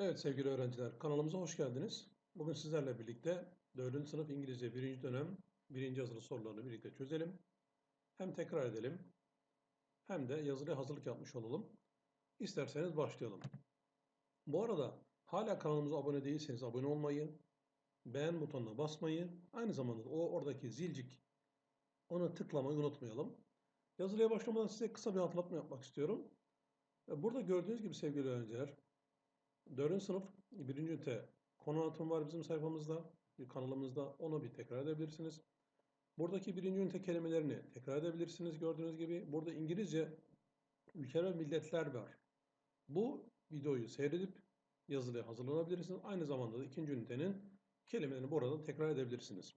Evet sevgili öğrenciler, kanalımıza hoş geldiniz. Bugün sizlerle birlikte 4. sınıf İngilizce 1. dönem 1. yazılı sorularını birlikte çözelim. Hem tekrar edelim, hem de yazılıya hazırlık yapmış olalım. İsterseniz başlayalım. Bu arada hala kanalımıza abone değilseniz abone olmayı, beğen butonuna basmayı, aynı zamanda da o oradaki zilcik onu tıklamayı unutmayalım. Yazılıya başlamadan size kısa bir hatırlatma yapmak istiyorum. Burada gördüğünüz gibi sevgili öğrenciler, 4. sınıf 1. ünite konu anlatımı var bizim sayfamızda, kanalımızda. Onu bir tekrar edebilirsiniz. Buradaki 1. ünite kelimelerini tekrar edebilirsiniz gördüğünüz gibi. Burada İngilizce ülkeler ve milletler var. Bu videoyu seyredip yazılıya hazırlanabilirsiniz. Aynı zamanda da 2. ünitenin kelimelerini burada tekrar edebilirsiniz.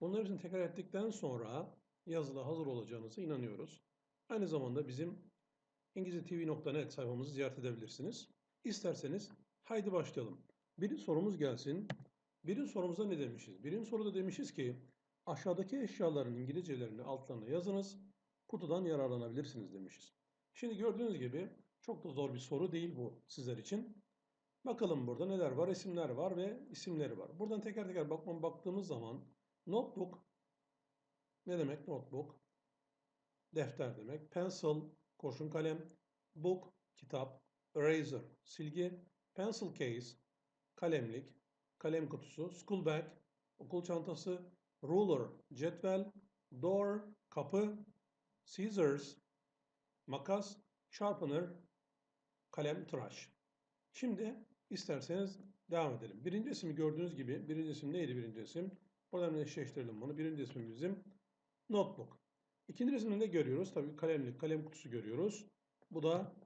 Bunları hepsini tekrar ettikten sonra yazılı hazır olacağınıza inanıyoruz. Aynı zamanda bizim ingilizcetv.net sayfamızı ziyaret edebilirsiniz. İsterseniz haydi başlayalım. Birinci sorumuz gelsin. Birinci sorumuzda ne demişiz? Birinci soruda demişiz ki aşağıdaki eşyaların İngilizcelerini altlarına yazınız. Kutudan yararlanabilirsiniz demişiz. Şimdi gördüğünüz gibi çok da zor bir soru değil bu sizler için. Bakalım burada neler var? İsimler var ve isimleri var. Buradan teker teker bakmam baktığımız zaman notebook ne demek notebook? Defter demek. Pencil, kurşun kalem. Book, kitap. Eraser, silgi. Pencil case, kalemlik. Kalem kutusu. School bag, okul çantası. Ruler, cetvel. Door, kapı. Scissors, makas. Sharpener, kalem tıraş. Şimdi isterseniz devam edelim. Birinci ismi gördüğünüz gibi, birinci isim neydi birinci isim? Buradan eşleştirelim bunu. Birinci ismimiz bizim notebook. İkinci resimde ne görüyoruz? Tabii kalemlik, kalem kutusu görüyoruz. Bu da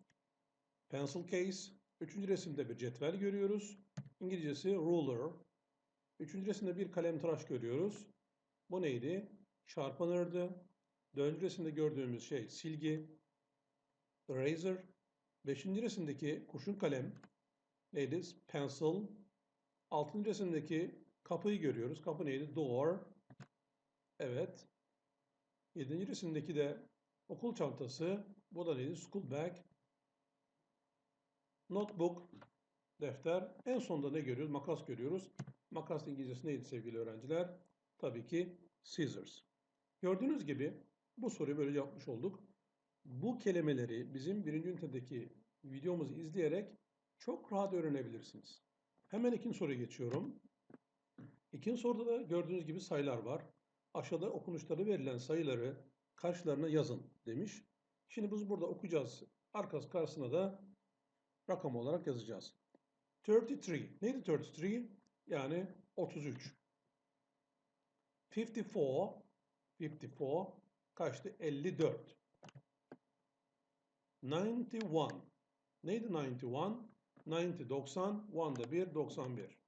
pencil case. Üçüncü resimde bir cetvel görüyoruz. İngilizcesi ruler. Üçüncü resimde bir kalem tıraş görüyoruz. Bu neydi? Sharpener'dı. Dördüncü resimde gördüğümüz şey silgi. Eraser. Beşinci resimdeki kurşun kalem neydi? Pencil. Altıncı resimdeki kapıyı görüyoruz. Kapı neydi? Door. Evet. Yedinci resimdeki de okul çantası. Bu da neydi? School bag. Notebook. Defter. En sonunda ne görüyoruz? Makas görüyoruz. Makas İngilizcesi neydi sevgili öğrenciler? Tabii ki scissors. Gördüğünüz gibi bu soruyu böyle yapmış olduk. Bu kelimeleri bizim birinci ünitedeki videomuzu izleyerek çok rahat öğrenebilirsiniz. Hemen ikinci soruya geçiyorum. İkinci soruda da gördüğünüz gibi sayılar var. Aşağıda okunuşları verilen sayıları karşılarına yazın demiş. Şimdi biz burada okuyacağız. Arkası karşısına da rakam olarak yazacağız. 33. Neydi 33? Yani 33. 54. 54 kaçtı? 54. 91. Neydi 91? 90, 90, 1 da 1, 91.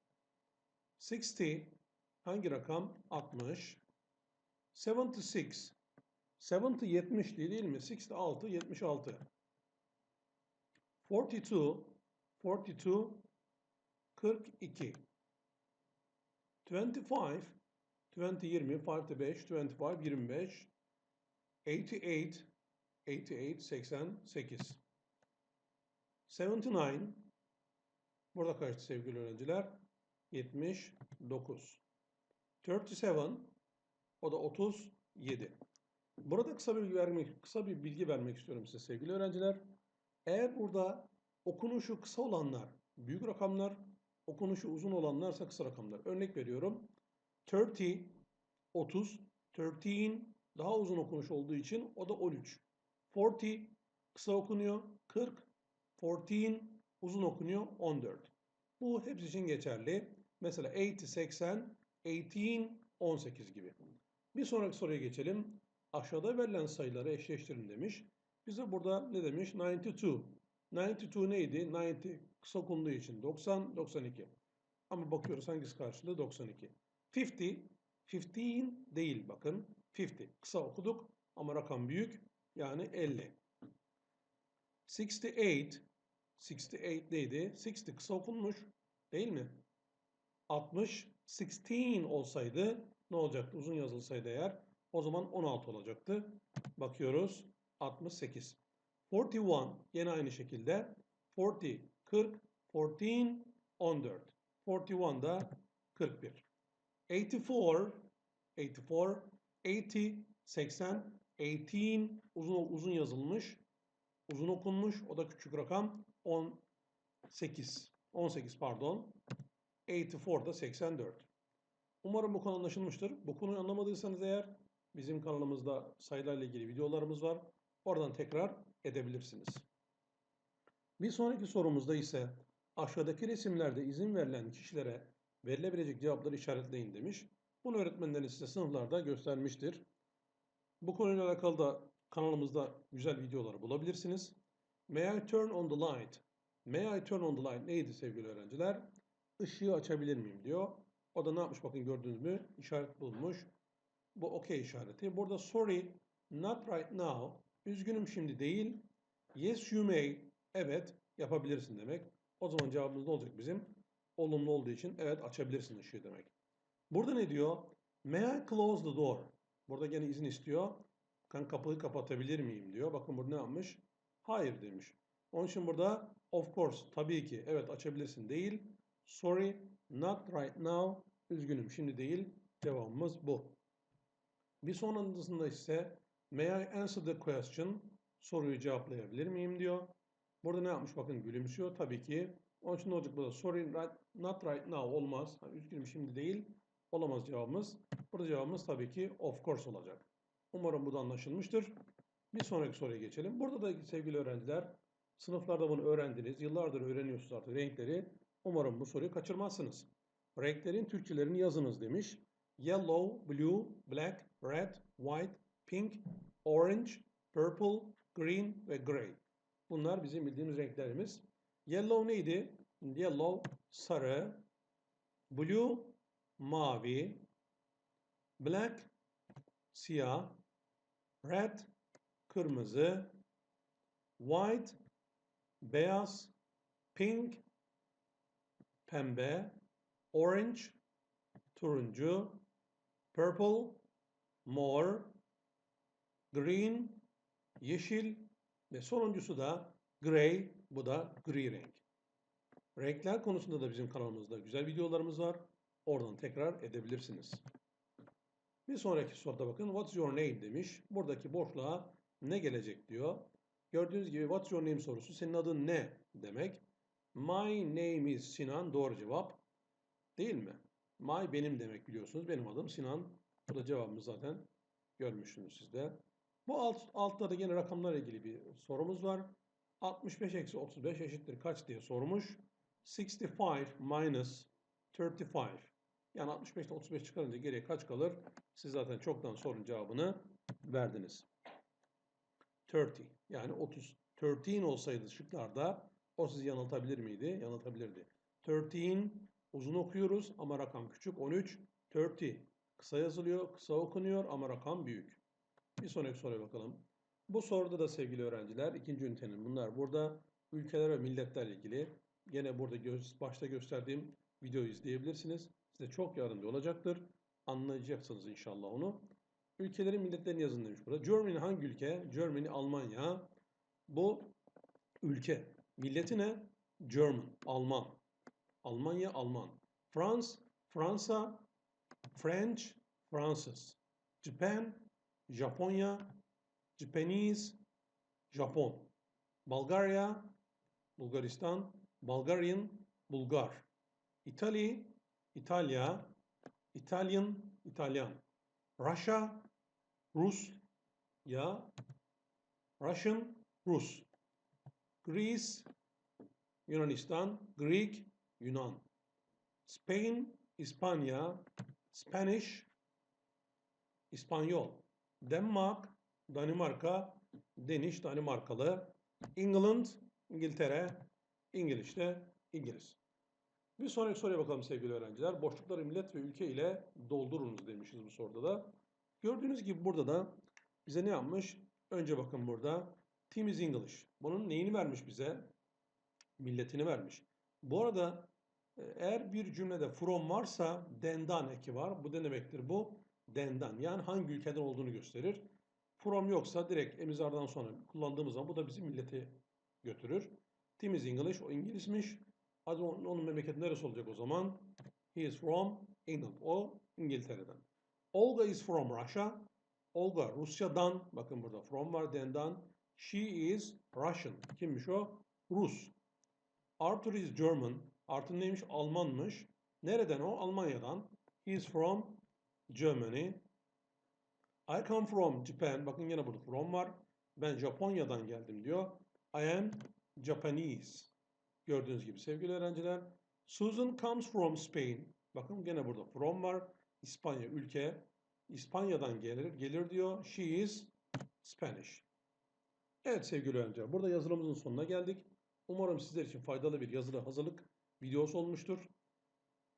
60, hangi rakam? 60. 76, 70 70 değil mi? 66, 76. 42, 42, 42. 25, 20, 20, 5 de 5, 25, 25. 88, 88, 88. 79, burada kaçtı sevgili öğrenciler? 79. 37, o da 37. Burada kısa bir bilgi vermek, kısa bir bilgi vermek istiyorum size sevgili öğrenciler. Eğer burada okunuşu kısa olanlar büyük rakamlar, okunuşu uzun olanlarsa kısa rakamlar. Örnek veriyorum. 30, 30, 13 daha uzun okunuş olduğu için o da 13. 40 kısa okunuyor. 40, 14 uzun okunuyor. 14. Bu hepsi için geçerli. Mesela 80, 80, 18, 18 gibi. Bir sonraki soruya geçelim. Aşağıda verilen sayıları eşleştirin demiş. Bize burada ne demiş? 92. 92 neydi? 90 kısa okunduğu için 90, 92. Ama bakıyoruz hangisi karşılığı? 92. 50, 15 değil bakın. 50. Kısa okuduk ama rakam büyük. Yani 50. 68, 68 neydi? 60 kısa okunmuş. Değil mi? 60, 16 olsaydı ne olacaktı? Uzun yazılsaydı eğer o zaman 16 olacaktı. Bakıyoruz 68. 41 yine aynı şekilde 40, 40, 14, 14. 41 da 41. 84 84 80 80 18 uzun uzun yazılmış. Uzun okunmuş. O da küçük rakam 18. 18 pardon. 84 da 84. Umarım bu konu anlaşılmıştır. Bu konuyu anlamadıysanız eğer bizim kanalımızda sayılarla ilgili videolarımız var. Oradan tekrar edebilirsiniz. Bir sonraki sorumuzda ise aşağıdaki resimlerde izin verilen kişilere verilebilecek cevapları işaretleyin demiş. Bunu öğretmenleriniz size sınıflarda göstermiştir. Bu konuyla alakalı da kanalımızda güzel videoları bulabilirsiniz. May I turn on the light? May I turn on the light neydi sevgili öğrenciler? Işığı açabilir miyim diyor. O da ne yapmış bakın gördünüz mü? İşaret bulmuş. Bu okey işareti. Burada sorry, not right now. Üzgünüm şimdi değil. Yes you may. Evet yapabilirsin demek. O zaman cevabımız ne olacak bizim? Olumlu olduğu için evet açabilirsin ışığı demek. Burada ne diyor? May I close the door? Burada gene izin istiyor. Ben kapıyı kapatabilir miyim diyor. Bakın burada ne yapmış? Hayır demiş. Onun için burada of course tabii ki evet açabilirsin değil. Sorry not right now. Üzgünüm şimdi değil. Cevabımız bu. Bir sonrasında ise may I answer the question? Soruyu cevaplayabilir miyim diyor. Burada ne yapmış bakın gülümsüyor tabii ki. Onun için ne olacak burada? Sorry right, not right now olmaz. Yani üzgünüm şimdi değil. Olamaz cevabımız. Burada cevabımız tabii ki of course olacak. Umarım bu da anlaşılmıştır. Bir sonraki soruya geçelim. Burada da sevgili öğrenciler sınıflarda bunu öğrendiniz. Yıllardır öğreniyorsunuz artık renkleri. Umarım bu soruyu kaçırmazsınız. Renklerin Türkçelerini yazınız demiş. Yellow, blue, black, red, white, pink, orange, purple, green ve gray. Bunlar bizim bildiğimiz renklerimiz. Yellow neydi? Yellow sarı, blue mavi, black siyah, red kırmızı, white beyaz, pink pembe, orange turuncu, purple mor, green yeşil ve sonuncusu da gray bu da gri renk. Renkler konusunda da bizim kanalımızda güzel videolarımız var. Oradan tekrar edebilirsiniz. Bir sonraki soruda bakın. What's your name demiş. Buradaki boşluğa ne gelecek diyor. Gördüğünüz gibi what's your name sorusu senin adın ne demek. My name is Sinan doğru cevap. Değil mi? My benim demek biliyorsunuz. Benim adım Sinan. Bu da cevabımız zaten görmüşsünüz siz de. Bu alt, altta da yine rakamlarla ilgili bir sorumuz var. 65 eksi 35 eşittir kaç diye sormuş. 65 minus 35. Yani 65'te 35 çıkarınca geriye kaç kalır? Siz zaten çoktan sorun cevabını verdiniz. 30 yani 30. 13 olsaydı şıklarda o sizi yanıltabilir miydi? Yanıltabilirdi. 13 uzun okuyoruz ama rakam küçük. 13 30 kısa yazılıyor, kısa okunuyor ama rakam büyük. Bir sonraki soruya bakalım. Bu soruda da sevgili öğrenciler ikinci ünitenin bunlar burada ülkeler ve milletlerle ilgili gene burada göz, başta gösterdiğim videoyu izleyebilirsiniz. Size çok yardımcı olacaktır. Anlayacaksınız inşallah onu. Ülkelerin milletlerini yazın demiş burada. Germany hangi ülke? Germany Almanya. Bu ülke. Milleti ne? German, Alman. Almanya, Alman. France, Fransa. French, Fransız. Japan, Japonya. Japanese, Japon. Bulgaria, Bulgaristan. Bulgarian, Bulgar. Italy, İtalya. Italian, İtalyan. Russia, Rus ya Russian, Rus. Greece, Yunanistan, Greek, Yunan. Spain, İspanya, Spanish, İspanyol. Denmark, Danimarka, Danish, Danimarkalı. England, İngiltere, İngiliz de İngiliz. Bir sonraki soruya bakalım sevgili öğrenciler. Boşlukları millet ve ülke ile doldurunuz demişiz bu soruda da. Gördüğünüz gibi burada da bize ne yapmış? Önce bakın burada. Team is English. Bunun neyini vermiş bize? Milletini vermiş. Bu arada e, eğer bir cümlede from varsa dendan eki var. Bu ne demektir bu? Dendan. Yani hangi ülkeden olduğunu gösterir. From yoksa direkt emizardan sonra kullandığımız zaman bu da bizi milleti götürür. Team is English. O İngilizmiş. Hadi onun, onun memleketi neresi olacak o zaman? He is from England. O İngiltere'den. Olga is from Russia. Olga Rusya'dan. Bakın burada from var dendan. She is Russian. Kimmiş o? Rus. Arthur is German. Arthur neymiş? Almanmış. Nereden o? Almanya'dan. He is from Germany. I come from Japan. Bakın yine burada from var. Ben Japonya'dan geldim diyor. I am Japanese. Gördüğünüz gibi sevgili öğrenciler. Susan comes from Spain. Bakın gene burada from var. İspanya ülke. İspanya'dan gelir, gelir diyor. She is Spanish. Evet sevgili öğrenciler. Burada yazılımımızın sonuna geldik. Umarım sizler için faydalı bir yazılı hazırlık videosu olmuştur.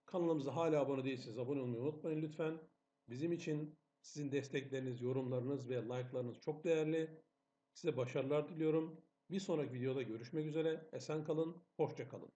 Kanalımıza hala abone değilseniz abone olmayı unutmayın lütfen. Bizim için sizin destekleriniz, yorumlarınız ve like'larınız çok değerli. Size başarılar diliyorum. Bir sonraki videoda görüşmek üzere. Esen kalın, hoşça kalın.